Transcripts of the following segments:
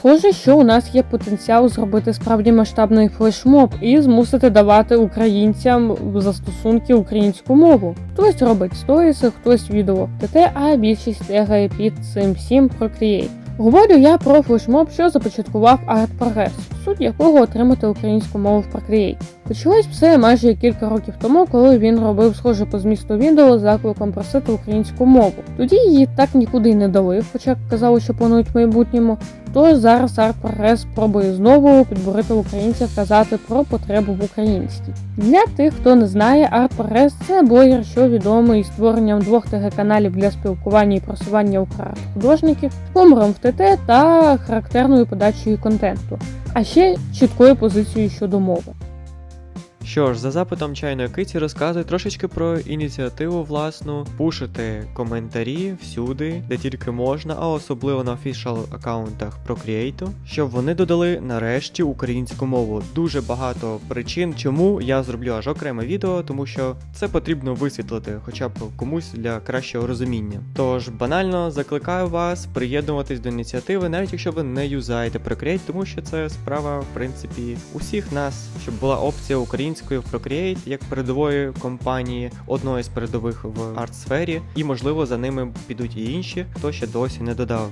Схоже, що у нас є потенціал зробити справді масштабний флешмоб і змусити давати українцям застосунки українську мову. Хтось робить сторіси, хтось відео в а більшість тегає під цим всім Procreate. Говорю я про флешмоб, що започаткував ArtProgress, суть якого отримати українську мову в Procreate. Почалось все майже кілька років тому, коли він робив схоже по змісту відео з закликом просити українську мову. Тоді її так нікуди й не дали, хоча казали, що планують в майбутньому. Тож зараз ArtProgress пробує знову підборити українців казати про потребу в українській. Для тих, хто не знає, ArtProgress – це блогер, що відомий створенням двох ТГ-каналів для спілкування і просування художників, помором в ТТ та характерною подачею контенту, а ще чіткою позицією щодо мови. Що ж, за запитом чайної киті розказую трошечки про ініціативу власну, пушити коментарі всюди, де тільки можна, а особливо на офішал аккаунтах Procreate, щоб вони додали нарешті українську мову. Дуже багато причин, чому я зроблю аж окреме відео, тому що це потрібно висвітлити, хоча б комусь для кращого розуміння. Тож банально закликаю вас приєднуватись до ініціативи, навіть якщо ви не юзаєте Procreate, тому що це справа, в принципі, усіх нас, щоб була опція української в Procreate як передової компанії, одної з передових в арт-сфері, і можливо за ними підуть і інші, хто ще досі не додав.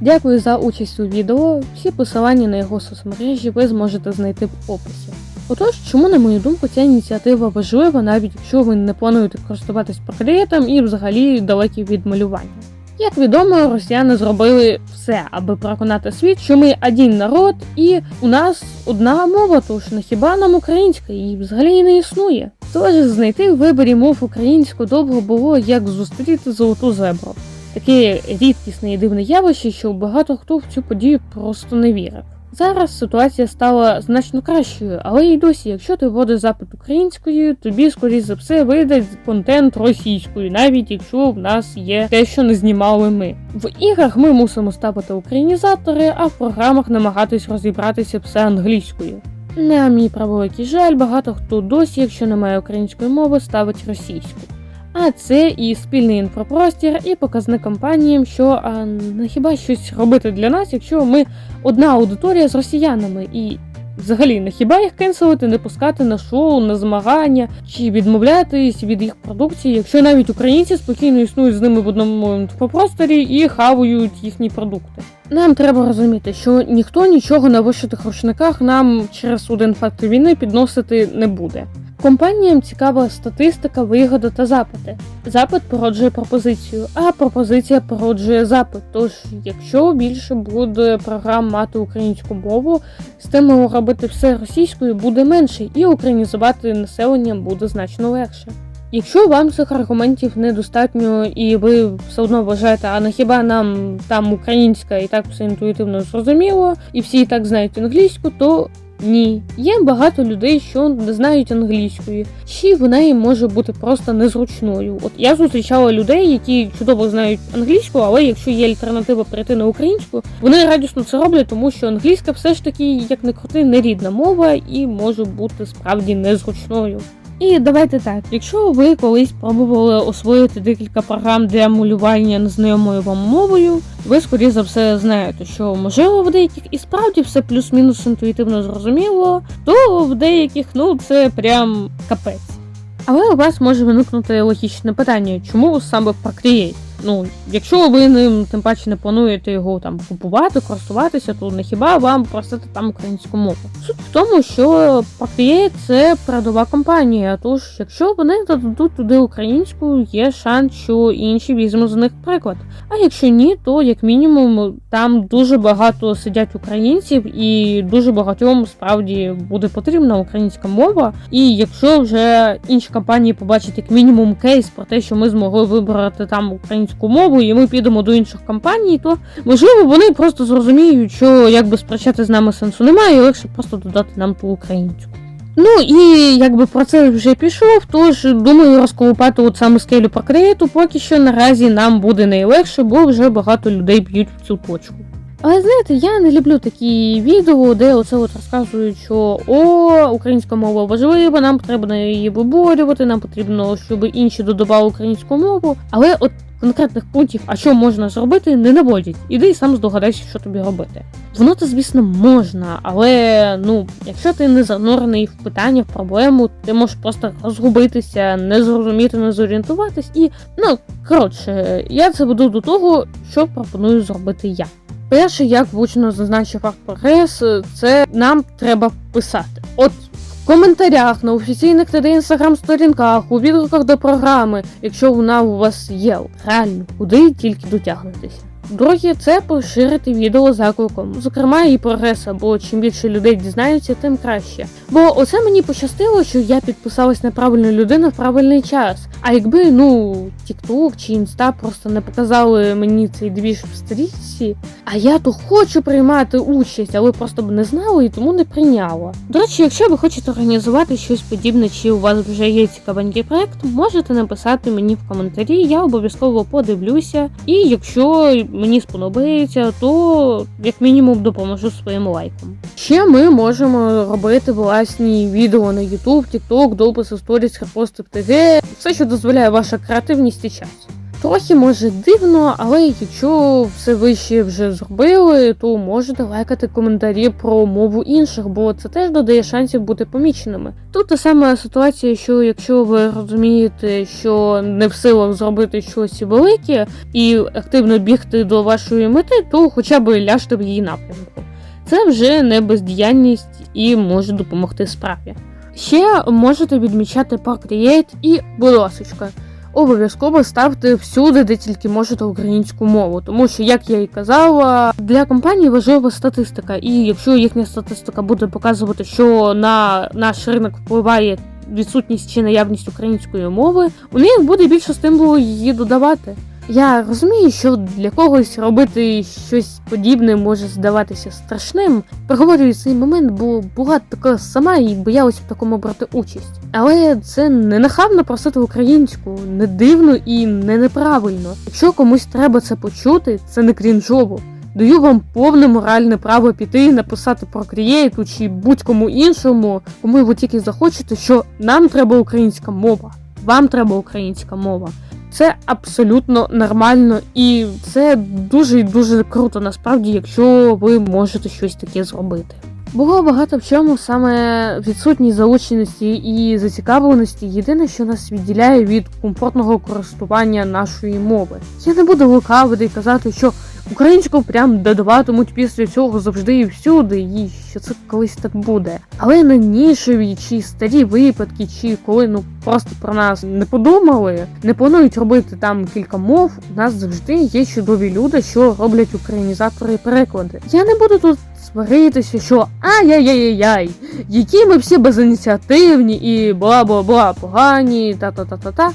Дякую за участь у відео. Всі посилання на його соцмережі ви зможете знайти в описі. Отож, чому, на мою думку, ця ініціатива важлива, навіть якщо ви не плануєте користуватись проклеєтом і взагалі далекі від малювання. Як відомо, росіяни зробили все, аби переконати світ, що ми один народ, і у нас одна мова, тож не хіба нам українська, її взагалі не існує. Тож знайти в виборі мов українську довго було як зустріти золоту зебру. Таке рідкісне і дивне явище, що багато хто в цю подію просто не вірив. Зараз ситуація стала значно кращою, але й досі, якщо ти вводиш запит українською, тобі, скоріш за все, вийде контент російською, навіть якщо в нас є те, що не знімали ми. В іграх ми мусимо ставити українізатори, а в програмах намагатись розібратися все англійською. На мій превеликий жаль, багато хто досі, якщо немає української мови, ставить російську. А це і спільний інфопростір, і показник компаніям, що а не хіба щось робити для нас, якщо ми одна аудиторія з росіянами, і взагалі не хіба їх кенселити, не пускати на шоу, на змагання чи відмовлятись від їх продукції, якщо навіть українці спокійно існують з ними в одному інфопросторі і хавають їхні продукти. Нам треба розуміти, що ніхто нічого на вишитих рушниках нам через один факт війни підносити не буде. Компаніям цікава статистика, вигода та запити. Запит породжує пропозицію, а пропозиція породжує запит. Тож, якщо більше буде програм мати українську мову, стимул робити все російською буде менше, і українізувати населення буде значно легше. Якщо вам цих аргументів недостатньо і ви все одно вважаєте, а на хіба нам там українська і так все інтуїтивно зрозуміло, і всі і так знають англійську, то ні, є багато людей, що не знають англійської, чи вона їм може бути просто незручною. От я зустрічала людей, які чудово знають англійську, але якщо є альтернатива перейти на українську, вони радісно це роблять, тому що англійська все ж таки, як не крути, нерідна мова і може бути справді незручною. І давайте так, якщо ви колись пробували освоїти декілька програм для малювання незнайомою вам мовою, ви скоріше за все знаєте, що можливо в деяких і справді все плюс-мінус інтуїтивно зрозуміло, то в деяких ну це прям капець. Але у вас може виникнути логічне питання, чому саме Procreate? Ну, якщо ви ним тим паче не плануєте його там купувати, користуватися, то не хіба вам просити там українську мову? Суть в тому, що Procreate – це передова компанія. Тож, якщо вони додадуть туди українську, є шанс, що інші візьмуть з них приклад. А якщо ні, то як мінімум там дуже багато сидять українців, і дуже багатьом справді буде потрібна українська мова. І якщо вже інші компанії побачать як мінімум кейс про те, що ми змогли вибрати там українську мову, і ми підемо до інших компаній, то можливо вони просто зрозуміють, що якби спрощати з нами сенсу немає, і легше просто додати нам ту українську. Ну і якби процес вже пішов, тож думаю, розколупати от саме скелю Procreate поки що наразі нам буде найлегше, бо вже багато людей б'ють в цю точку. Але знаєте, я не люблю такі відео, де оце от розказують, що о, українська мова важлива, нам треба її виборювати, нам потрібно, щоб інші додавали українську мову. Але от конкретних пунктів, а що можна зробити, не наводять. Іди і сам здогадайся, що тобі робити. Воно то, звісно, можна, але ну, якщо ти не занурений в питання, в проблему, ти можеш просто розгубитися, не зрозуміти, не зорієнтуватись. І ну коротше, я це веду до того, що пропоную зробити я. Перше, як влучно зазначив прогрес, це нам треба писати. От коментарях на офіційних та інстаграм-сторінках, у відгуках до програми, якщо вона у вас є, реально, куди тільки дотягнутися. Друге, це поширити відео закликом, зокрема і прогреса, бо чим більше людей дізнаються, тим краще. Бо оце мені пощастило, що я підписалась на правильну людину в правильний час. А якби ну TikTok чи Інста просто не показали мені цей двіж в стрічці, а я то хочу приймати участь, але просто б не знала і тому не прийняла. До речі, якщо ви хочете організувати щось подібне, чи у вас вже є цікавенький проект, можете написати мені в коментарі, я обов'язково подивлюся. І якщо мені сподобається, то як мінімум допоможу своїм лайком. Ще ми можемо робити власні відео на YouTube, TikTok, дописи, сторіс, репости в ТГ, все, що дозволяє ваша креативність і час. Трохи може дивно, але якщо все ви ще вже зробили, то можете лайкати коментарі про мову інших, бо це теж додає шансів бути поміченими. Тут та сама ситуація, що якщо ви розумієте, що не в силах зробити щось велике і активно бігти до вашої мети, то хоча б ляжте в її напрямку. Це вже не бездіяльність і може допомогти справі. Ще можете відмічати Procreate і, будь обов'язково ставте всюди, де тільки можете українську мову, тому що, як я і казала, для компанії важлива статистика, і якщо їхня статистика буде показувати, що на наш ринок впливає відсутність чи наявність української мови, у них буде більше стимулу її додавати. Я розумію, що для когось робити щось подібне може здаватися страшним. Проговорюю цей момент, бо була така сама і боялась в такому брати участь. Але це не нахабно просити українську, не дивно і не неправильно. Якщо комусь треба це почути, це не крінжово. Даю вам повне моральне право піти написати про Крієйту чи будь-кому іншому, кому ви тільки захочете, що нам треба українська мова, вам треба українська мова. Це абсолютно нормально, і це дуже і дуже круто насправді, якщо ви можете щось таке зробити. Було багато в чому саме відсутність залученості і зацікавленості. Єдине, що нас відділяє від комфортного користування нашої мови. Я не буду лукавити і казати, що українську прям додаватимуть після цього завжди і всюди, і що це колись так буде. Але на нішеві чи старі випадки, чи коли ну просто про нас не подумали, не планують робити там кілька мов. У нас завжди є чудові люди, що роблять українізатори і переклади. Я не буду тут сваритися, що ай-яй-яй-яй, які ми всі безініціативні і бла-бла-бла погані, та-та-та-та-та.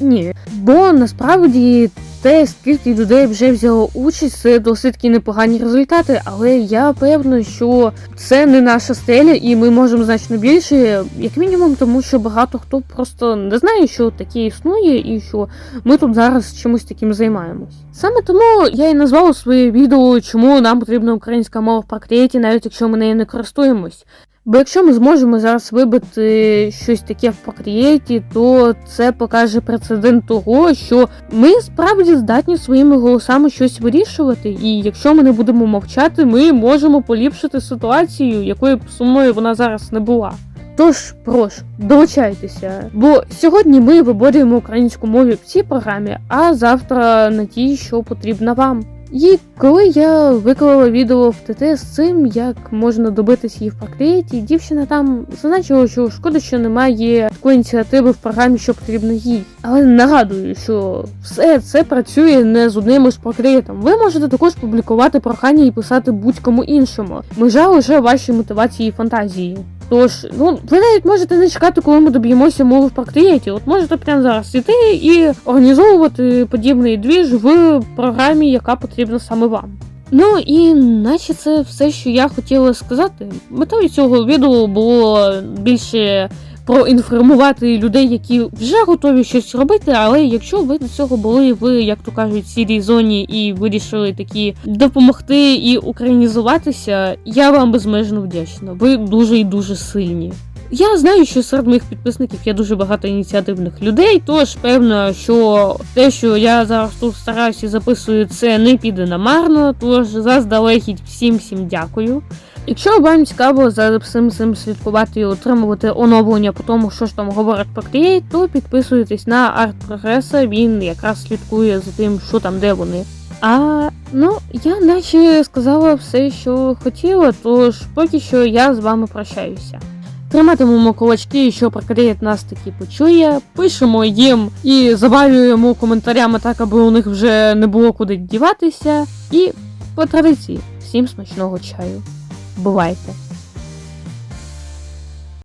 Ні, бо насправді те, скільки людей вже взяло участь, це досить таки непогані результати, але я певна, що це не наша стеля, і ми можемо значно більше, як мінімум, тому що багато хто просто не знає, що таке існує, і що ми тут зараз чимось таким займаємось. Саме тому я і назвала своє відео, чому нам потрібна українська мова в Procreate, навіть якщо ми нею не користуємось. Бо якщо ми зможемо зараз вибити щось таке в Procreate, то це покаже прецедент того, що ми справді здатні своїми голосами щось вирішувати, і якщо ми не будемо мовчати, ми можемо поліпшити ситуацію, якою сумною вона зараз не була. Тож прошу, долучайтеся, бо сьогодні ми виборюємо українську мову в цій програмі, а завтра на тій, що потрібна вам. І коли я виклала відео в ТТ з цим, як можна добитись її в Procreate, дівчина там зазначила, що шкода, що немає такої ініціативи в програмі, що потрібно їй. Але нагадую, що все це працює не з одним із Procreate. Ви можете також публікувати прохання і писати будь-кому іншому. Межа лише ваші мотивації і фантазії. Тож, ну ви навіть можете не чекати, коли ми доб'ємося мови в Procreate. От можете прямо зараз іти і організовувати подібний двіж в програмі, яка потрібна саме вам. Ну і наче це все, що я хотіла сказати. Метою цього відео було більше проінформувати людей, які вже готові щось робити. Але якщо ви до цього були в, як то кажуть, сірій зоні і вирішили такі допомогти і українізуватися, я вам безмежно вдячна. Ви дуже і дуже сильні. Я знаю, що серед моїх підписників є дуже багато ініціативних людей, тож певно, що те, що я зараз тут стараюся записую, це не піде намарно. Тож заздалегідь всім всім дякую. Якщо вам цікаво за всім цим слідкувати і отримувати оновлення по тому, що ж там говорять про Create, то підписуйтесь на арт прогреса. Він якраз слідкує за тим, що там, де вони. А ну я наче сказала все, що хотіла, тож поки що я з вами прощаюся. Триматимемо кулачки, що прокреєт нас таки почує, пишемо їм і завалюємо коментарями так, аби у них вже не було куди діватися. І по традиції, всім смачного чаю. Бувайте!